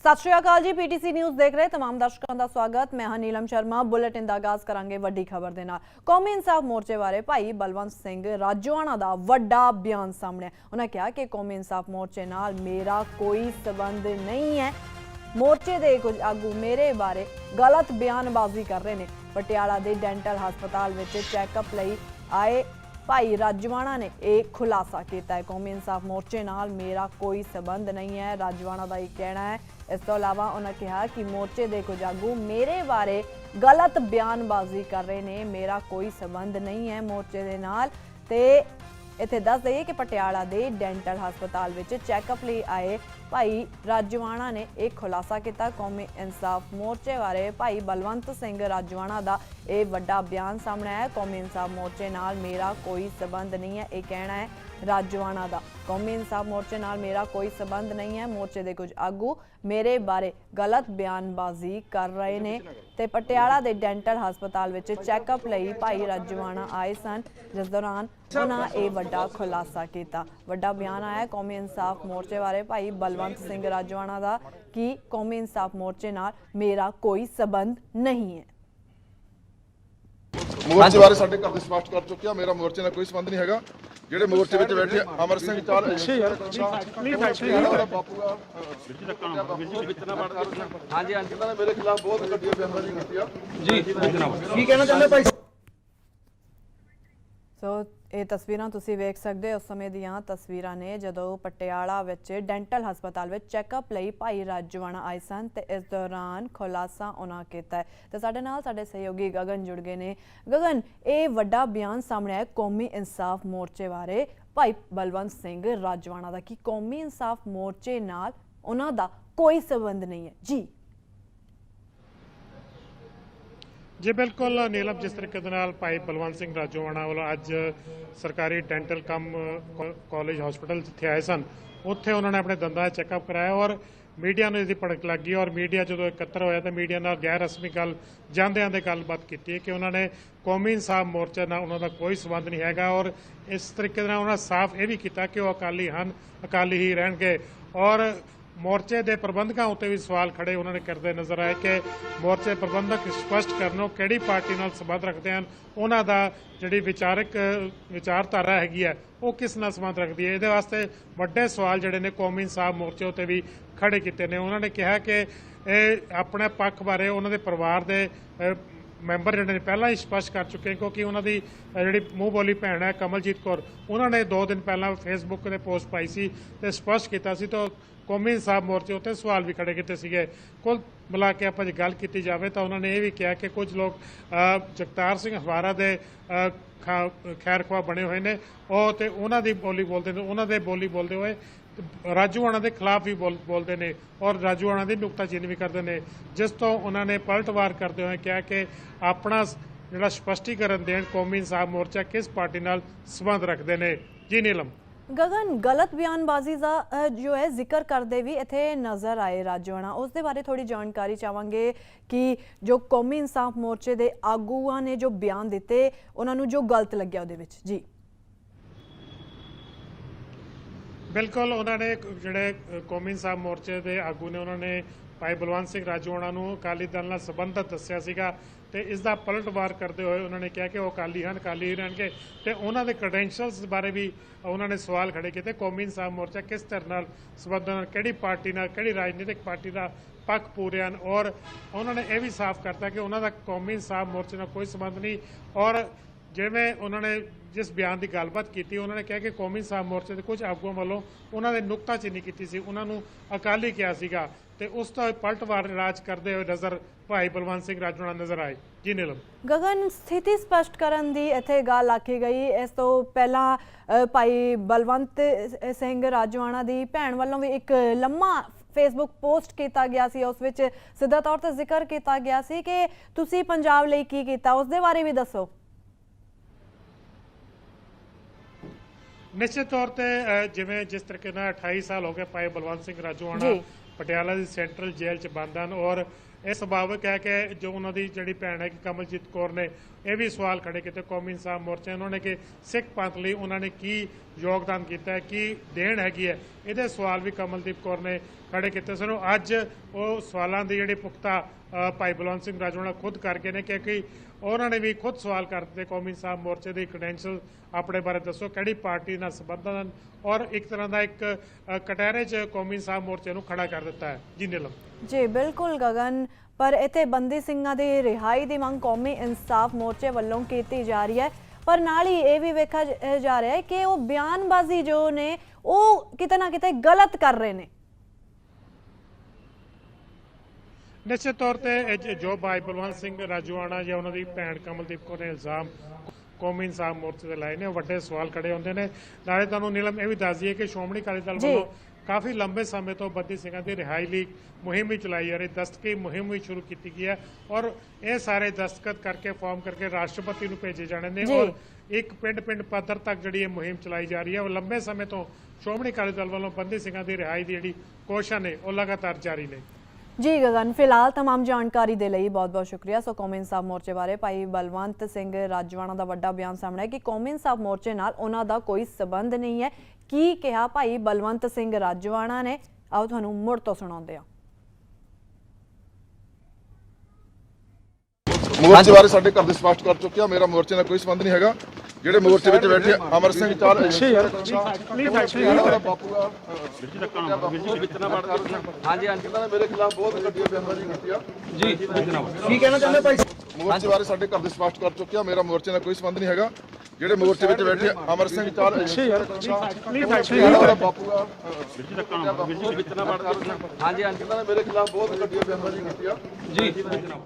ਸਤਿ ਸ਼੍ਰੀ ਅਕਾਲ ਜੀ PTC news ਦੇਖ ਰਹੇ तमाम ਦਰਸ਼ਕਾਂ ਦਾ ਸਵਾਗਤ ਮੈਂ ਹਾਂ ਨੀਲਮ ਸ਼ਰਮਾ ਬੁਲੇਟਿਨ ਦਾ ਆਗਾਜ਼ ਕਰਾਂਗੇ ਵੱਡੀ ਖਬਰ ਦੇ ਨਾਲ ਕੌਮੀ ਇਨਸਾਫ ਮੋਰਚੇ ਬਾਰੇ ਭਾਈ ਬਲਵੰਤ ਸਿੰਘ ਰਾਜੋਆਣਾ ਦਾ ਵੱਡਾ ਬਿਆਨ ਸਾਹਮਣੇ ਆਇਆ। ਉਹਨਾਂ ਕਿਹਾ ਕਿ ਕੌਮੀ ਇਨਸਾਫ ਮੋਰਚੇ ਨਾਲ ਮੇਰਾ ਕੋਈ ਸਬੰਧ ਨਹੀਂ ਹੈ ਮੋਰਚੇ ਦੇ ਕੁਝ ਆਗੂ ਮੇਰੇ ਬਾਰੇ ਗਲਤ ਬਿਆਨਬਾਜ਼ੀ ਕਰ ਰਹੇ ਨੇ ਪਟਿਆਲਾ ਦੇ ਡੈਂਟਲ ਹਸਪਤਾਲ ਵਿੱਚ ਚੈੱਕਅਪ ਲਈ ਆਏ ਭਾਈ ਰਾਜਵਾਨਾ ਨੇ ਇਹ ਖੁਲਾਸਾ ਕੀਤਾ ਹੈ। ਕੌਮੀ ਇਨਸਾਫ ਮੋਰਚੇ ਨਾਲ ਮੇਰਾ ਕੋਈ ਸਬੰਧ ਨਹੀਂ ਹੈ, ਰਾਜਵਾਨਾ ਦਾ ਇਹ ਕਹਿਣਾ ਹੈ। ਇਸ ਤੋਂ ਇਲਾਵਾ ਉਹਨਾਂ ਕਿਹਾ ਕਿ ਮੋਰਚੇ ਦੇ ਕੁਝ ਆਗੂ ਮੇਰੇ ਬਾਰੇ ਗਲਤ ਬਿਆਨਬਾਜ਼ੀ ਕਰ ਰਹੇ ਨੇ, ਮੇਰਾ ਕੋਈ ਸਬੰਧ ਨਹੀਂ ਹੈ ਮੋਰਚੇ ਦੇ ਨਾਲ। ਤੇ ਇੱਥੇ ਦੱਸ ਦਈਏ ਕਿ ਪਟਿਆਲਾ ਦੇ ਡੈਂਟਲ ਹਸਪਤਾਲ ਵਿੱਚ ਚੈੱਕਅਪ ਲਈ ਆਏ ਭਾਈ ਰਾਜਵਾਣਾ ਨੇ ਇਹ ਖੁਲਾਸਾ ਕੀਤਾ। ਕੌਮੀ ਇਨਸਾਫ ਮੋਰਚੇ ਬਾਰੇ ਭਾਈ ਬਲਵੰਤ ਸਿੰਘ ਰਾਜਵਾਣਾ ਦਾ ਇਹ ਵੱਡਾ ਬਿਆਨ ਸਾਹਮਣੇ ਆਇਆ। ਕੌਮੀ ਇਨਸਾਫ ਮੋਰਚੇ ਨਾਲ ਮੇਰਾ ਕੋਈ ਸਬੰਧ ਨਹੀਂ ਹੈ, ਇਹ ਕਹਿਣਾ ਹੈ ਰਾਜਵਾਣਾ ਦਾ। ਕੌਮੀ ਇਨਸਾਫ ਮੋਰਚੇ ਨਾਲ ਮੇਰਾ ਕੋਈ ਸਬੰਧ ਨਹੀਂ ਹੈ, ਮੋਰਚੇ ਦੇ ਕੁਝ ਆਗੂ ਮੇਰੇ ਬਾਰੇ ਗਲਤ ਬਿਆਨਬਾਜ਼ੀ ਕਰ ਰਹੇ ਨੇ ਤੇ ਪਟਿਆਲਾ ਦੇ ਡੈਂਟਲ ਹਸਪਤਾਲ ਵਿੱਚ ਚੈੱਕਅਪ ਲਈ ਭਾਈ ਰਾਜਵਾਣਾ ਆਏ ਸਨ। ਜਿਸ ਦੌਰਾਨ ਉਹਨਾਂ ਇਹ ਵੱਡਾ ਖੁਲਾਸਾ ਕੀਤਾ। ਵੱਡਾ ਬਿਆਨ ਆਇਆ ਕੌਮੀ ਇਨਸਾਫ ਮੋਰਚੇ ਬਾਰੇ ਭਾਈ ਬਲਵੰਤ ਸਿੰਘ ਰਾਜਵਾਨਾ ਦਾ ਕਿ ਕੌਮੀ ਇਨਸਾਫ ਮੋਰਚੇ ਨਾਲ ਮੇਰਾ ਕੋਈ ਸਬੰਧ ਨਹੀਂ ਹੈ। ਮੋਰਚੇ ਬਾਰੇ ਸਾਡੇ ਘਰ ਦੇ ਸਪਸ਼ਟ ਕਰ ਚੁੱਕਿਆ ਮੇਰਾ ਮੋਰਚੇ ਨਾਲ ਕੋਈ ਸੰਬੰਧ ਨਹੀਂ ਹੈਗਾ। ਜਿਹੜੇ ਮੋਰਚੇ ਵਿੱਚ ਬੈਠੇ ਅਮਰ ਸਿੰਘ ਚਾਲ ਪਿੱਛੇ ਯਾਰ ਪਲੀਜ਼ ਐਕਚੁਅਲੀ ਬਾਪੂ ਦਾ ਹਾਂਜੀ ਹਾਂਜੀ। ਨੇ ਮੇਰੇ ਖਿਲਾਫ ਬਹੁਤ ਵੱਡੀਆਂ ਬਿਆਨਬਾਜ਼ੀ ਕੀਤੀ ਆ ਕੀ ਕਹਿਣਾ ਚਾਹੁੰਦੇ ਭਾਈ ਸੋ ਇਹ ਤਸਵੀਰਾਂ ਤੁਸੀਂ ਵੇਖ ਸਕਦੇ ਹੋ, ਉਸ ਸਮੇਂ ਦੀਆਂ ਤਸਵੀਰਾਂ ਨੇ ਜਦੋਂ ਪਟਿਆਲਾ ਵਿੱਚ ਡੈਂਟਲ ਹਸਪਤਾਲ ਵਿੱਚ ਚੈੱਕਅਪ ਲਈ ਭਾਈ ਰਾਜਵਾਨਾ ਆਏ ਸਨ ਤੇ ਇਸ ਦੌਰਾਨ ਖੁਲਾਸਾ ਉਹਨਾਂ ਕੀਤਾ ਹੈ। ਤੇ ਸਾਡੇ ਨਾਲ ਸਾਡੇ ਸਹਿਯੋਗੀ ਗਗਨ ਜੁੜ ਗਏ ਨੇ। ਗਗਨ, ਇਹ ਵੱਡਾ ਬਿਆਨ ਸਾਹਮਣੇ ਆਇਆ ਕੌਮੀ ਇਨਸਾਫ ਮੋਰਚੇ ਬਾਰੇ। ਭਾਈ ਬਲਵੰਤ ਸਿੰਘ ਰਾਜਵਾਨਾ ਦਾ ਕਿ ਕੌਮੀ ਇਨਸਾਫ ਮੋਰਚੇ ਨਾਲ ਉਹਨਾਂ ਦਾ ਕੋਈ ਸਬੰਧ ਨਹੀਂ ਹੈ? ਜੀ। ਜੀ, ਬਿਲਕੁਲ ਨੀਲਮ ਜਿਸ ਤਰੀਕੇ ਦੇ ਨਾਲ ਭਾਈ ਬਲਵੰਤ ਸਿੰਘ ਰਾਜੋਵਾਣਾ ਵੱਲੋਂ ਅੱਜ ਸਰਕਾਰੀ ਡੈਂਟਲ ਕਮ ਕਾਲਜ ਹਸਪੀਟਲ ਜਿੱਥੇ ਆਏ ਸਨ, ਉੱਥੇ ਉਹਨਾਂ ਨੇ ਆਪਣੇ ਦੰਦਾਂ ਦਾ ਚੈੱਕਅਪ ਕਰਾਇਆ ਔਰ ਮੀਡੀਆ ਨੂੰ ਇਹਦੀ ਭੜਕ ਲੱਗੀ ਔਰ ਮੀਡੀਆ ਜਦੋਂ ਇਕੱਤਰ ਹੋਇਆ ਤਾਂ ਮੀਡੀਆ ਨਾਲ ਗੈਰ ਰਸਮੀ ਗੱਲ, ਜਾਂਦਿਆਂ ਦੇ ਗੱਲਬਾਤ ਕੀਤੀ ਕਿ ਉਹਨਾਂ ਨੇ ਕੌਮੀ ਇਨਸਾਫ ਮੋਰਚਾ ਨਾਲ ਉਹਨਾਂ ਦਾ ਕੋਈ ਸਬੰਧ ਨਹੀਂ ਹੈਗਾ ਔਰ ਇਸ ਤਰੀਕੇ ਦੇ ਨਾਲ ਉਹਨਾਂ ਸਾਫ਼ ਇਹ ਵੀ ਕੀਤਾ ਕਿ ਉਹ ਅਕਾਲੀ ਹਨ, ਅਕਾਲੀ ਹੀ ਰਹਿਣਗੇ ਔਰ ਮੋਰਚੇ ਦੇ ਪ੍ਰਬੰਧਕਾਂ ਉੱਤੇ ਵੀ ਸਵਾਲ ਖੜੇ ਉਹਨਾਂ ਨੇ ਕਰਦੇ ਨਜ਼ਰ ਆਏ ਕਿ ਮੋਰਚੇ ਪ੍ਰਬੰਧਕ ਸਪਸ਼ਟ ਕਰਨ ਕਿਹੜੀ ਪਾਰਟੀ ਨਾਲ ਸੰਬੰਧ ਰੱਖਦੇ ਹਨ, ਉਹਨਾਂ ਦਾ ਜਿਹੜੀ ਵਿਚਾਰਕ, ਵਿਚਾਰਧਾਰਾ ਹੈਗੀ ਹੈ, ਉਹ ਕਿਸ ਨਾਲ ਸੰਬੰਧ ਰੱਖਦੀ ਹੈ? ਇਹਦੇ ਵਾਸਤੇ ਵੱਡੇ ਸਵਾਲ ਜਿਹੜੇ ਨੇ ਕੌਮੀ ਇਨਸਾਫ ਮੋਰਚੇ ਉੱਤੇ ਵੀ ਖੜੇ ਕੀਤੇ ਨੇ। ਉਹਨਾਂ ਨੇ ਕਿਹਾ ਕਿ ਇਹ ਆਪਣੇ ਪੱਖ ਬਾਰੇ ਉਹਨਾਂ ਦੇ ਪਰਿਵਾਰ ਦੇ ਮੈਂਬਰ ਜਿਹੜੇ ਨੇ ਪਹਿਲਾਂ ਹੀ ਸਪਸ਼ਟ ਕਰ ਚੁੱਕੇ ਕਿਉਂਕਿ ਉਹਨਾਂ ਦੀ ਜਿਹੜੀ ਮੂੰਹ ਬੋਲੀ ਭੈਣ ਹੈ ਕਮਲਜੀਤ ਕੌਰ, ਉਹਨਾਂ ਨੇ 2 ਦਿਨ ਪਹਿਲਾਂ ਫੇਸਬੁੱਕ ਤੇ ਪੋਸਟ ਪਾਈ ਸੀ ਤੇ ਸਪਸ਼ਟ ਕੀਤਾ ਸੀ ਤਾਂ ਕੌਮੀ ਇਨਸਾਫ ਮੋਰਚੇ ਉੱਤੇ ਸਵਾਲ ਵੀ ਖੜੇ ਕੀਤੇ ਸੀਗੇ। ਕੁੱਲ ਮਿਲਾ ਕੇ ਆਪਾਂ ਜੇ ਗੱਲ ਕੀਤੀ ਜਾਵੇ ਤਾਂ ਉਹਨਾਂ ਨੇ ਇਹ ਵੀ ਕਿਹਾ ਕਿ ਕੁਝ ਲੋਕ ਜਗਤਾਰ ਸਿੰਘ ਹਵਾਰਾ ਦੇ ਅ, ਖਾ- ਖੈਰ ਖਵਾ ਬਣੇ ਹੋਏ ਨੇ। ਉਹ ਤੇ ਉਹਨਾਂ ਦੀ ਬੋਲੀ ਬੋਲਦੇ ਨੇ ਉਹਨਾਂ ਦੇ ਬੋਲੀ ਬੋਲਦੇ ਹੋਏ ਰਾਜੂਆਣਾ ਦੇ ਖਿਲਾਫ ਵੀ ਬੋਲ- ਬੋਲਦੇ ਨੇ ਔਰ ਰਾਜੂਆਣਾ ਦੀ ਨੁਕਤਾਚੀਨੀ ਵੀ ਕਰਦੇ ਨੇ। ਜਿਸ ਤੋਂ ਉਹਨਾਂ ਨੇ ਪਲਟਵਾਰ ਕਰਦੇ ਹੋਏ ਕਿਹਾ ਕਿ ਆਪਣਾ ਜਿਹੜਾ ਸਪਸ਼ਟੀਕਰਨ ਦੇਣ ਕੌਮੀ ਇਨਸਾਫ ਮੋਰਚਾ ਕਿਸ ਪਾਰਟੀ ਨਾਲ ਸੰਬੰਧ ਰੱਖਦੇ ਨੇ। ਜੀ ਨੀਲਮ। ਗਗਨ ਗਲਤ ਬਿਆਨਬਾਜ਼ੀ ਦਾ ਜੋ ਹੈ, ਜ਼ਿਕਰ ਕਰਦੇ ਵੀ ਇੱਥੇ ਨਜ਼ਰ ਆਏ ਰਾਜਵਾਨਾ ਉਸ ਦੇ ਬਾਰੇ ਥੋੜੀ ਜਾਣਕਾਰੀ ਚਾਹਾਂਗੇ ਕਿ ਜੋ ਕੌਮੀ ਇਨਸਾਫ ਮੋਰਚੇ ਦੇ ਆਗੂਆਂ ਨੇ ਜੋ ਬਿਆਨ ਦਿੱਤੇ, ਉਹਨਾਂ ਨੂੰ ਜੋ ਗਲਤ ਲੱਗਿਆ ਉਹਦੇ ਵਿੱਚ। ਜੀ। ਬਿਲਕੁਲ, ਉਹਨਾਂ ਨੇ ਜਿਹੜੇ ਕੌਮੀ ਇਨਸਾਫ ਮੋਰਚੇ ਦੇ ਆਗੂ ਨੇ, ਉਹਨਾਂ ਨੇ ਭਾਈ ਬਲਵੰਤ ਸਿੰਘ ਰਾਜੋਆਣਾ ਨੂੰ ਅਕਾਲੀ ਦਲ ਨਾਲ ਸੰਬੰਧਤ ਦੱਸਿਆ ਸੀਗਾ। ਤੇ ਇਸ ਦਾ ਪਲਟਵਾਰ ਕਰਦੇ ਹੋਏ ਉਹਨਾਂ ਨੇ ਕਿਹਾ ਕਿ ਉਹ ਅਕਾਲੀ ਹਨ, ਅਕਾਲੀ ਹੀ ਰਹਿਣਗੇ ਤੇ ਉਹਨਾਂ ਦੇ ਕ੍ਰੈਡੈਂਸ਼ੀਅਲਸ ਬਾਰੇ ਵੀ ਉਹਨਾਂ ਨੇ ਸਵਾਲ ਖੜੇ ਕੀਤੇ। ਕੌਮੀ ਇਨਸਾਫ ਮੋਰਚਾ ਕਿਸ ਤਰ੍ਹਾਂ ਨਾਲ ਸੰਬੰਧ ਨਾਲ, ਕਿਹੜੀ ਪਾਰਟੀ ਨਾਲ, ਕਿਹੜੀ ਰਾਜਨੀਤਿਕ ਪਾਰਟੀ ਦਾ ਪੱਖ ਪੂਰੇ ਹਨ? ਔਰ ਉਹਨਾਂ ਨੇ ਇਹ ਵੀ ਸਾਫ਼ ਕਰਤਾ ਕਿ ਉਹਨਾਂ ਦਾ ਕੌਮੀ ਇਨਸਾਫ ਮੋਰਚੇ ਨਾਲ ਕੋਈ ਸੰਬੰਧ ਨਹੀਂ। ਔਰ ਜਿਵੇਂ ਉਹਨਾਂ ਨੇ ਜਿਸ ਬਿਆਨ ਦੀ ਗੱਲਬਾਤ ਕੀਤੀ, ਉਹਨਾਂ ਨੇ ਕਿਹਾ ਕਿ ਕੌਮੀ ਇਨਸਾਫ ਮੋਰਚੇ ਦੇ ਕੁਝ ਆਗੂਆਂ ਵੱਲੋਂ ਉਹਨਾਂ ਦੇ ਨੁਕਤਾਚੀਨੀ ਕੀਤੀ ਸੀ। ਉਹਨਾਂ ਨੂੰ ਅਕਾਲੀ ਕਿਹਾ ਸੀਗਾ। ਤੇ ਉਸ ਤੋਂ ਪਲਟਵਾਰ ਰਾਜ ਕਰਦੇ ਹੋਏ ਨਜ਼ਰ ਭਾਈ ਬਲਵੰਤ ਸਿੰਘ ਰਾਜੋਣਾ ਨਜ਼ਰ ਆਏ। ਜੀ ਨੀਲਮ। ਗਗਨ ਸਥਿਤੀ ਸਪਸ਼ਟ ਕਰਨ ਦੀ ਇੱਥੇ ਗੱਲ ਆਖੀ ਗਈ। ਇਸ ਤੋਂ ਪਹਿਲਾਂ ਭਾਈ ਬਲਵੰਤ ਸਿੰਘ ਰਾਜਵਾਨਾ ਦੀ ਭੈਣ ਵੱਲੋਂ ਵੀ ਇੱਕ ਲੰਮਾ ਫੇਸਬੁੱਕ ਪੋਸਟ ਕੀਤਾ ਗਿਆ ਸੀ। ਉਸ ਵਿੱਚ ਸਿੱਧਾ ਤੌਰ ਤੇ ਜ਼ਿਕਰ ਕੀਤਾ ਗਿਆ ਸੀ ਕਿ ਤੁਸੀਂ ਪੰਜਾਬ ਲਈ ਕੀ ਕੀਤਾ। ਉਸ ਦੇ ਬਾਰੇ ਵੀ ਦੱਸੋ। ਨਿਸ਼ਚਿਤ ਤੌਰ ਤੇ ਜਿਵੇਂ ਜਿਸ ਤਰੀਕੇ ਨਾਲ 28 ਸਾਲ ਹੋ ਗਏ ਭਾਈ ਬਲਵੰਤ ਸਿੰਘ ਰਾਜੋਆਣਾ ਜੀ। ਪਟਿਆਲਾ ਦੀ ਸੈਂਟਰਲ ਜੇਲ੍ਹ 'ਚ ਬੰਦ ਹਨ ਔਰ ਇਹ ਸੁਭਾਵਿਕ ਹੈ ਕਿ ਜੋ ਉਹਨਾਂ ਦੀ ਜਿਹੜੀ ਭੈਣ ਹੈ ਕਿ ਕਮਲਜੀਤ ਕੌਰ ਨੇ, ਇਹ ਵੀ ਸਵਾਲ ਖੜੇ ਕੀਤੇ ਕੌਮੀ ਇਨਸਾਫ ਮੋਰਚੇ ਉਹਨਾਂ ਨੇ ਕਿ ਸਿੱਖ ਪੰਥ ਲਈ ਉਹਨਾਂ ਨੇ ਕੀ ਯੋਗਦਾਨ ਕੀਤਾ ਹੈ, ਕੀ ਦੇਣ ਹੈਗੀ ਹੈ? ਇਹਦੇ ਸਵਾਲ ਵੀ ਕਮਲਦੀਪ ਕੌਰ ਨੇ ਖੜੇ ਕੀਤੇ ਸਨ। ਅੱਜ ਉਹ ਸਵਾਲਾਂ ਦੀ ਜਿਹੜੀ ਪੁਖਤਾ ਭਾਈ ਬਲਵੰਤ ਸਿੰਘ ਰਾਜੋਣਾ ਖੁਦ ਕਰਕੇ ਨੇ, ਕਿਉਂਕਿ ਉਹਨਾਂ ਨੇ ਵੀ ਖੁਦ ਸਵਾਲ ਕਰ ਦਿੱਤੇ ਕੌਮੀ ਇਨਸਾਫ ਮੋਰਚੇ ਦੇ ਕ੍ਰੈਡੈਂਸ਼ੀਅਲ ਆਪਣੇ ਬਾਰੇ ਦੱਸੋ, ਕਿਹੜੀ ਪਾਰਟੀ ਨਾਲ ਸੰਬੰਧਤ ਹਨ? ਔਰ ਇੱਕ ਤਰ੍ਹਾਂ ਦਾ ਇੱਕ ਕਟਹਿਰੇ 'ਚ ਕੌਮੀ ਇਨਸਾਫ ਮੋਰਚੇ ਨੂੰ ਖੜਾ ਕਰ ਦਿੱਤਾ ਹੈ। ਜੀ, ਨੀਲਮ। ਜੀ, ਬਿਲਕੁਲ ਗਗਨ। ਪਰ ਇੱਥੇ ਬੰਦੀ ਸਿੰਘਾਂ ਦੀ ਰਿਹਾਈ ਦੀ ਮੰਗ ਕੌਮੀ ਇਨਸਾਫ ਮੋਰਚੇ ਵੱਲੋਂ ਕੀਤੀ ਜਾ ਰਹੀ ਹੈ। ਪਰ ਨਾਲ ਹੀ ਇਹ ਵੀ ਵੇਖਿਆ ਜਾ ਰਿਹਾ ਹੈ ਕਿ ਉਹ ਬਿਆਨਬਾਜ਼ੀ ਜੋ ਨੇ, ਉਹ ਕਿਤੇ ਨਾ ਕਿਤੇ ਗਲਤ ਕਰ ਰਹੇ ਨੇ। ਨਿਸ਼ਚਿਤ ਤੌਰ ਤੇ ਜ- ਭਾਈ ਬਲਵੰਤ ਸਿੰਘ ਰਾਜੂਆਣਾ ਜਾਂ ਉਹਨਾਂ ਦੀ ਭੈਣ ਕਮਲਦੀਪ ਕੌਰ ਨੇ ਇਲਜ਼ਾਮ ਕੌਮੀ ਇਨਸਾਫ ਮੋਰਚੇ ਤੇ ਲਾਏ ਨੇ ਵੱਡੇ ਸਵਾਲ ਖੜੇ ਹੁੰਦੇ ਨੇ ਨਾਲੇ ਤੁਹਾਨੂੰ ਨੀਲਮ ਇਹ ਵੀ ਦੱਸ ਦਈਏ ਕਿ ਸ਼੍ਰੋਮਣੀ ਅਕਾਲੀ ਦਲ। ਵੱਲੋਂ ਕਾਫੀ ਲੰਬੇ ਸਮੇਂ ਤੋਂ ਬੰਦੀ ਸਿੰਘਾਂ ਦੀ ਰਿਹਾਈ ਲਈ ਮੁਹਿੰਮ ਵੀ ਚਲਾਈ ਜਾ ਰਹੀ ਦਸਤਕੀ ਮੁਹਿੰਮ ਵੀ ਸ਼ੁਰੂ ਕੀਤੀ ਗਈ ਹੈ ਔਰ ਇਹ ਸਾਰੇ ਦਸਤਖਤ ਕਰਕੇ ਫਾਰਮ ਕਰਕੇ ਰਾਸ਼ਟਰਪਤੀ ਨੂੰ ਭੇਜੇ ਜਾਣੇ ਨੇ। ਔਰ ਇੱਕ ਪਿੰਡ-ਪਿੰਡ ਪੱਧਰ ਤੱਕ ਜਿਹੜੀ ਇਹ ਮੁਹਿੰਮ ਚਲਾਈ ਜਾ ਰਹੀ ਹੈ ਉਹ ਲੰਬੇ ਸਮੇਂ ਤੋਂ ਸ਼੍ਰੋਮਣੀ ਅਕਾਲੀ ਦਲ ਵੱਲੋਂ ਬੰਦੀ ਸਿੰਘਾਂ ਦੀ ਰਿਹਾਈ ਦੀ ਜਿਹੜੀ ਕੋਸ਼ਿਸ਼ਾਂ ਨੇ ਉਹ ਲਗਾਤਾਰ ਜਾਰੀ ਨੇ ਜੀ ਗਗਨ ਫਿਲਹਾਲ तमाम ਜਾਣਕਾਰੀ ਦੇ ਲਈ ਬਹੁਤ-ਬਹੁਤ ਸ਼ੁਕਰੀਆ ਸੋ ਕੌਮੀ ਇਨਸਾਫ ਮੋਰਚੇ ਬਾਰੇ ਭਾਈ ਬਲਵੰਤ ਸਿੰਘ ਰਾਜਵਾਨਾ ਦਾ ਵੱਡਾ ਬਿਆਨ ਸਾਹਮਣੇ ਹੈ ਕਿ ਕੌਮੀ ਇਨਸਾਫ ਮੋਰਚੇ ਨਾਲ ਉਹਨਾਂ ਦਾ ਕੋਈ ਸਬੰਧ ਨਹੀਂ ਹੈ ਕੀ ਕਿਹਾ ਭਾਈ ਬਲਵੰਤ ਸਿੰਘ ਰਾਜਵਾਨਾ ਨੇ ਆਓ ਤੁਹਾਨੂੰ ਮੁੜ ਤੋਂ ਸੁਣਾਉਂਦੇ ਹਾਂ ਮੋਰਚੇ ਬਾਰੇ ਸਾਡੇ ਘਰ ਦੇ ਸਪਸ਼ਟ ਕਰ ਚੁੱਕਿਆ ਮੇਰਾ ਮੋਰਚੇ ਨਾਲ ਕੋਈ ਸੰਬੰਧ ਨਹੀਂ ਹੈਗਾ ਜਿਹੜੇ ਮੋਰਚੇ ਵਿੱਚ ਬੈਠੇ ਅਮਰ ਸਿੰਘ ਚਾਲ ਬਾਪੂ ਆ ਹਾਂਜੀ ਹਾਂਜੀ ਇਹਨਾਂ ਨੇ ਮੇਰੇ ਖਿਲਾਫ ਬਹੁਤ ਵੱਡੀ ਬਿਆਨਬਾਜ਼ੀ ਕੀਤੀ ਆ ਜੀ ਕੀ ਕਹਿਣਾ ਚਾਹੁੰਦੇ ਭਾਈ? ਮੋਰਚੇ ਬਾਰੇ ਸਾਡੇ ਘਰ ਦੇ ਸਪਸ਼ਟ ਕਰ ਚੁੱਕਿਆ ਮੇਰਾ ਮੋਰਚੇ ਨਾਲ ਕੋਈ ਸੰਬੰਧ ਨਹੀਂ ਹੈਗਾ। ਜਿਹੜੇ ਮੋਰਚੇ ਵਿੱਚ ਬੈਠੇ ਅਮਰ ਸਿੰਘ ਚਾਲ ਬਾਪੂ ਆ ਹਾਂਜੀ ਹਾਂਜੀ ਇਹਨਾਂ ਨੇ ਮੇਰੇ ਖਿਲਾਫ ਬਹੁਤ ਵੱਡੀ ਬਿਆਨਬਾਜ਼ੀ ਕੀਤੀ ਆ ਜੀ।